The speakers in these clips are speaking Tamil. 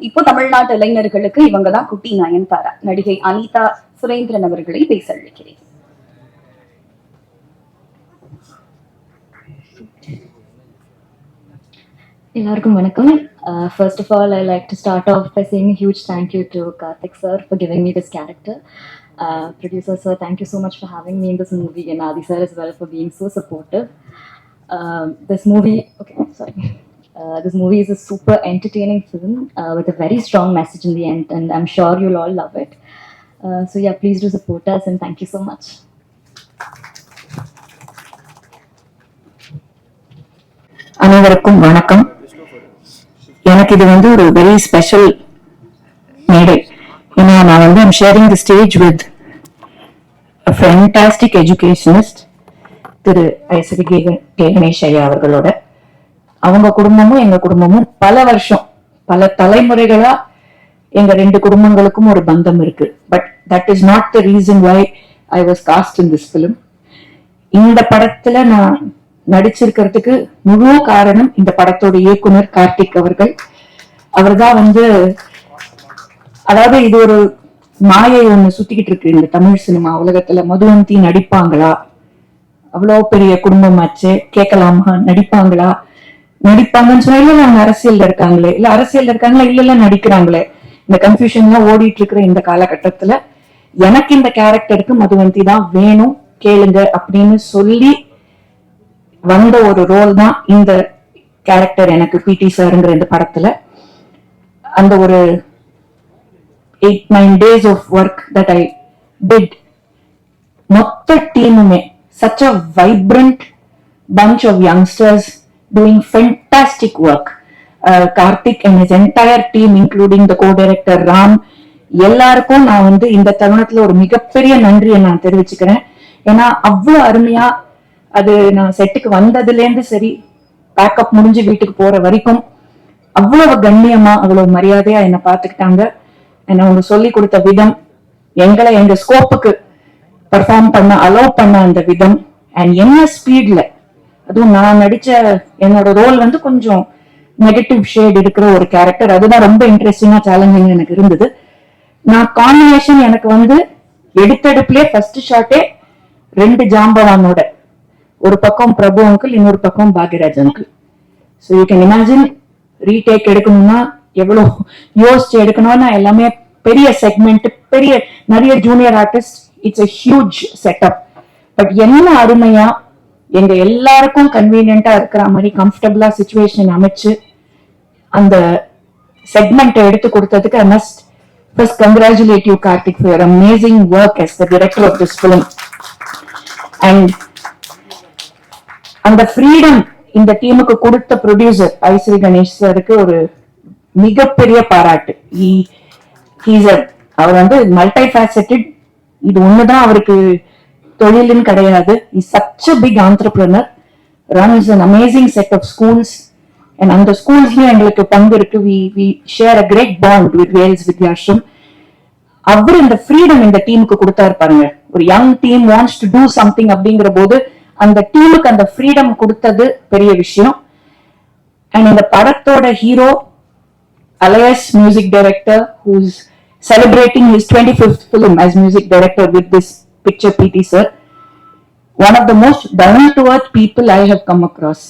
இப்போ தமிழ்நாட்டு இளைஞர்களுக்கு இவங்க தான் குட்டி நயன்தாரா? நடிகை அனிதா சுரேந்திரன் அவர்களை பேச அழைக்கிறேன் எல்லாருக்கும் வணக்கம். First of all I like to start off by saying huge thank you to Karthik sir for giving me this character producer sir thank you so much for having me in this movie and Aadhi sir is well for being so supportive this movie okay sorry. Uh, this movie is a super entertaining film uh, with a very strong message in the end, and I'm sure you'll all love it. Uh, so yeah, please do support us, and thank you so much. அனைவருக்கும் வணக்கம் எனக்கு இது வந்து ஒரு வெரி ஸ்பெஷல் மேடை ஏன்னா நான் வந்து I'm sharing the stage with fantastic educationist திரு ஐசரி கணேஷ் ஐயா அவர்களோட அவங்க குடும்பமும் எங்க குடும்பமும் பல வருஷம் பல தலைமுறைகளா எங்க ரெண்டு குடும்பங்களுக்கும் ஒரு பந்தம் இருக்கு. But that is not the reason why I was cast in this film இந்த படத்துல நான் நடிச்சிருக்கிறதுக்கு முழு காரணம் இந்த படத்தோட இயக்குனர் கார்த்திக் அவர்கள். அவர்தான் வந்து அதாவது இது ஒரு மாயை ஒண்ணு சுத்திக்கிட்டு இருக்கு இந்த தமிழ் சினிமா உலகத்துல. மதுவந்தி நடிப்பாங்களா? அவ்வளோ பெரிய குடும்பமாச்சு கேட்கலாமா? நடிப்பாங்களா? நடிப்பாங்கன்னு சொன்னா இல்ல நான் அரசியல்ல இருக்காங்களே? இல்ல அரசியல்ல இருக்காங்களா? இல்ல இல்ல நடிக்கிறாங்களே? இந்த கன்ஃபியூஷன்லாம் ஓடிட்டு இருக்கிற இந்த காலகட்டத்துல எனக்கு இந்த கேரக்டருக்கு மதுவந்தி தான் வேணும் கேளுங்க அப்படின்னு சொல்லி வந்த ஒரு ரோல் தான் இந்த கேரக்டர் எனக்கு பிடி சாருங்கிற இந்த படத்துல. அந்த ஒரு eight nine days of work that I did மொத்த டீமுமே such a vibrant bunch of youngsters doing fantastic work. Uh, Karthik and his entire team, including the co-director Ram, எல்லாருக்கும் நான் வந்து இந்த தருணத்துல ஒரு மிகப்பெரிய நன்றியை நான் தெரிவிச்சுக்கிறேன். ஏன்னா அவ்வளவு அருமையா அது நான் செட்டுக்கு வந்ததுல இருந்து சரி பேக்கப் முடிஞ்சு வீட்டுக்கு போற வரைக்கும் அவ்வளவு கண்ணியமா அவ்வளவு மரியாதையா என்னை பார்த்துக்கிட்டாங்க. என்னை அவங்க சொல்லி கொடுத்த விதம் எங்களை எங்க ஸ்கோப்புக்கு பெர்ஃபார்ம் பண்ண அலோவ் பண்ண அந்த விதம். அண்ட் என்ன ஸ்பீட்ல அதுவும் நான் நடிச்ச என்னோட ரோல் வந்து கொஞ்சம் நெகட்டிவ் ஷேட் இருக்கிற ஒரு கேரக்டர் அதுதான் ரொம்ப இன்ட்ரெஸ்டிங்கா சேலஞ்சிங் எனக்கு இருந்தது. நான் காம்பினேஷன் எனக்கு வந்து எடுத்தெடுப்புலயே ஃபர்ஸ்ட் ஷாட்டே ரெண்டு ஜாம்பவானோட. ஒரு பக்கம் பிரபு அங்கிள் இன்னொரு பக்கம் Bhagyaraj uncle so you can imagine retake எடுக்கணும்னா எவ்வளோ யோசிச்சு எடுக்கணும்னா எல்லாமே பெரிய செக்மெண்ட் பெரிய நிறைய junior artist it's a huge setup but என்ன அருமையா எங்க எல்லாருக்கும் கன்வீனியன்ட்டா இருக்கிற மாதிரி கம்ஃபர்டபுளா சுச்சுவேஷன் அமைச்சு அந்த செக்மெண்ட்டை எடுத்து கொடுத்ததுக்கு I must first congratulate you Karthik for amazing work as the director of this film. And அந்த ஃப்ரீடம் இந்த டீமுக்கு கொடுத்த ப்ரொடியூசர் ஐஸ்வரி கணேஷ் சாருக்கு ஒரு மிகப்பெரிய பாராட்டு. அவர் வந்து மல்டி ஃபேசட்டட் இது ஒண்ணுதான் அவருக்கு தொழிலுன்னு கிடையாது. Is such a big entrepreneur runs an amazing set of schools and அந்த ஸ்கூல்ஸ்லயும் எங்களுக்கு பங்கு இருக்கு. We we share a great bond with Vels Vidyashram அவர் இந்த ஃப்ரீடம் இந்த டீமுக்கு கொடுத்தாரு பாருங்க. ஒரு young team wants to do something அப்படிங்கிற போது அந்த டீமுக்கு அந்த ஃப்ரீடம் கொடுத்தது பெரிய விஷயம். அண்ட் இந்த படத்தோட hero alias music director who's celebrating his twenty fifth film as music director with this picture PT sir. One of the most down to earth people I have come across.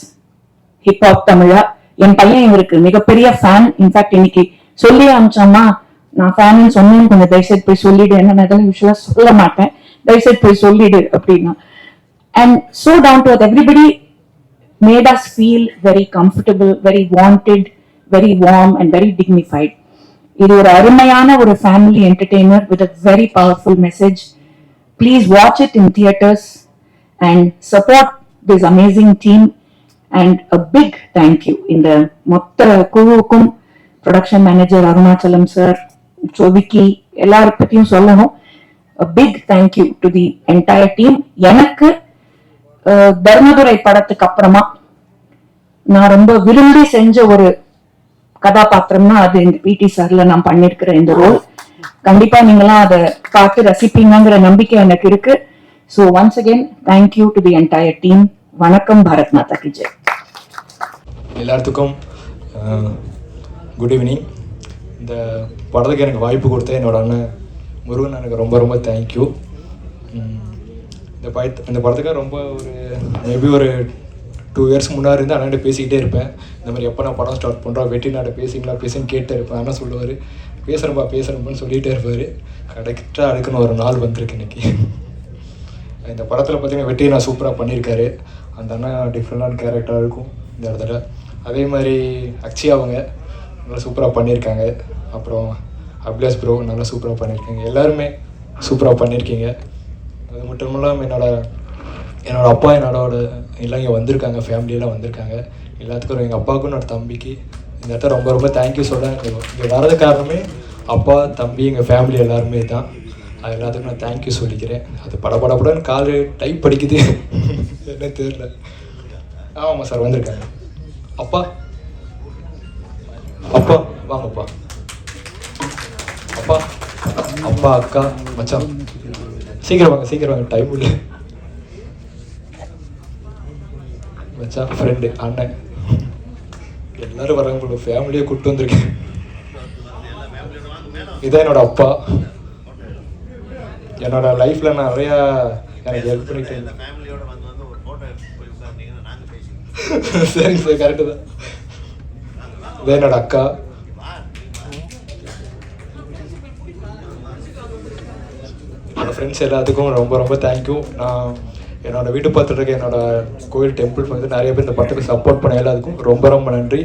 Hip hop Tamizha என் பையன் இவருக்கு மிகப்பெரிய ஃபேன் இன்ஃபேக்ட் இன்னைக்கு சொல்லி அமிச்சோம்மா நான் ஃபேன் சொன்னேன் கொஞ்சம் தயவுசெய்து போய் சொல்லிடு. என்ன நான் யூஸ்வலா சொல்ல மாட்டேன். தயவுசெய்து போய் சொல்லிடு அப்படின்னா. And so down to everybody made us feel very comfortable very wanted very warm and very dignified இது ஒரு அருமையான ஒரு family entertainer with a very powerful message please watch it in theatres and support this amazing team and a big thank you இந்த மொத்த குழுவுக்கும் production manager Arunachalam sir Vicky எல்லாரை பற்றியும் சொல்லணும். Big thank you to the entire team எனக்கு தர்மதுரை படத்துக்கு அப்புறமா நான் ரொம்ப விரும்பி செஞ்ச ஒரு கதாபாத்திரம்னா அது இந்த பிடி சார்ல நான் பண்ணிருக்கிற இந்த ரோல் கண்டிப்பா நீங்களாம் அதை பார்த்து ரசிப்பீங்கிற நம்பிக்கை எனக்கு இருக்கு. So once again thank you to the entire team வணக்கம் பாரத் மாதா கி ஜெய். எல்லாத்துக்கும் குட் ஈவினிங் இந்த படத்துக்கு எனக்கு வாய்ப்பு கொடுத்த என்னோட அண்ணன் முருகன் எனக்கு ரொம்ப ரொம்ப தேங்க்யூ இந்த பயத் இந்த படத்துக்காக ரொம்ப ஒரு மேபி ஒரு டூ இயர்ஸ் முன்னாடி இருந்து அண்ணன் பேசிக்கிட்டே இருப்பேன். இந்த மாதிரி எப்போ நான் படம் ஸ்டார்ட் பண்ணுறோம் வெட்டி நாட்டை பேசிங்களா பேசுன்னு கேட்டே இருப்பேன். அண்ணன் சொல்லுவார் பேசுகிறப்பா பேசுகிறப்பான்னு சொல்லிகிட்டே இருப்பார். கரெக்டாக அடுக்குன்னு ஒரு நாள் வந்திருக்கு இன்னைக்கு. இந்த படத்தில் பார்த்தீங்கன்னா வெற்றி நான் சூப்பராக பண்ணியிருக்காரு அந்த அண்ணா டிஃப்ரெண்டான கேரக்டராக இருக்கும். இந்த இடத்துல. அதே மாதிரி அக்ஷி அவங்க நல்லா சூப்பராக பண்ணியிருக்காங்க அப்புறம் அபிலாஸ் ப்ரோ நல்லா சூப்பராக பண்ணியிருக்காங்க எல்லாருமே சூப்பராக பண்ணியிருக்கீங்க அது மட்டும் இல்லாமல் என்னோடய என்னோடய அப்பா என்னோட எல்லாம் இங்கே வந்திருக்காங்க ஃபேமிலியெல்லாம் வந்திருக்காங்க. எல்லாத்துக்கும் எங்கள் அப்பாவுக்கும் என்னோடய தம்பிக்கு இந்த இடத்த ரொம்ப ரொம்ப தேங்க்யூ சொல்கிறேன் இங்கே வரது காரணமே அப்பா தம்பி எங்கள் ஃபேமிலி எல்லாருமே தான். அது எல்லாத்துக்கும் நான் தேங்க்யூ சொல்லிக்கிறேன். அது படப்படப்படன்னு கால் டைப் படிக்குது. என்ன தெரியல. ஆமாம் சார் வந்திருக்காங்க. அப்பா. அப்பா வாங்கப்பா. அப்பா அப்பா அக்கா மச்சான். சீக்கிரம் வாங்க சீக்கிரம் வாங்க. டைம் இல்லை. மச்சான் ஃப்ரெண்டு அண்ணன். எல்லாரும் வராங்க ப்ரோ ஃபேமிலியை கூப்பிட்டு வந்திருக்கேன். இதான் என்னோட அப்பா. என்னோட லைஃப்ல நான் நிறையா எனக்கு ஹெல்ப் பண்ணிக்கிட்டேன் ஃபேமிலியோட சரிங்க சார் கரெக்டு தான். இதான் என்னோட அக்கா. என்னோட ஃப்ரெண்ட்ஸ் எல்லாத்துக்கும் ரொம்ப ரொம்ப தேங்க்யூ நான் என்னோட வீட்டு பார்த்துட்டு இருக்க என்னோட கோயில் டெம்பிள் வந்து நிறைய பேர் இந்த படத்துக்கு சப்போர்ட் பண்ண எல்லாத்துக்கும் ரொம்ப ரொம்ப நன்றி.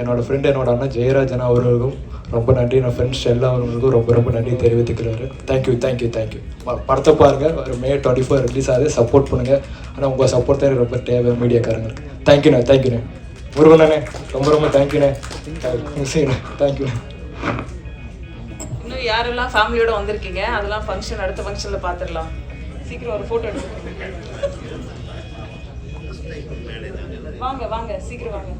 என்னோட ஃப்ரெண்ட் என்னோட அண்ணன் ஜெயராஜன் அவர்களுக்கும் ரொம்ப நன்றி. என்னோட ஃப்ரெண்ட்ஸ் எல்லாருக்கும் ரொம்ப ரொம்ப நன்றி தெரிவித்துக்கிறாரு. தேங்க்யூ தேங்க்யூ தேங்க்யூ படத்தை பாருங்க. ஒரு மே டுவெண்ட்டி ஃபோர் ரிலீஸ் ஆகுது. சப்போர்ட் பண்ணுங்க. ஆனால் உங்கள் சப்போர்ட் தான் ரொம்ப தேவை மீடியாக்காரங்களுக்கு. தேங்க்யூண்ணே தேங்க்யூண்ணே முருகண்ணே ரொம்ப ரொம்ப தேங்க்யூண்ணே சரிண்ணே தேங்க்யூண்ணே இன்னும் யாரெல்லாம் ஃபேமிலியோட வந்திருக்கீங்க? அதெல்லாம் ஃபங்க்ஷன் அடுத்த ஃபங்க்ஷனில் பார்த்துடலாம். சீக்கிரம் ஒரு ஃபோட்டோ எடுத்து வாங்க வாங்க சீக்கிரம் வாங்க.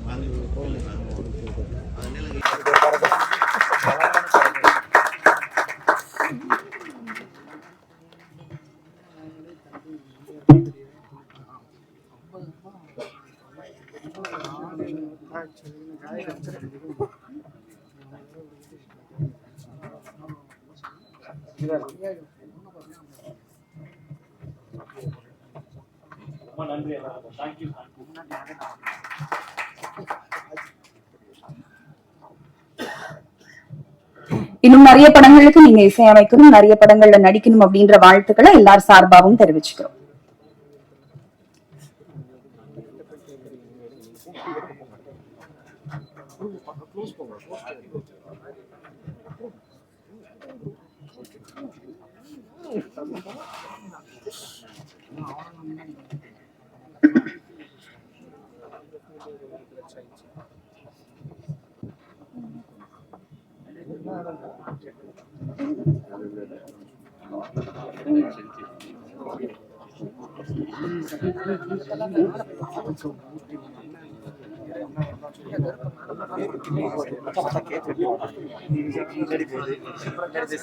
நன்றி எல்லாருக்கும். தேங்க்யூ இன்னும் நிறைய படங்களுக்கு நீங்க இசையமைக்கணும் நிறைய படங்கள்ல நடிக்கணும் அப்படின்ற வாழ்த்துக்களை எல்லார் சார்பாகவும் தெரிவிச்சுக்கிறோம். Merci.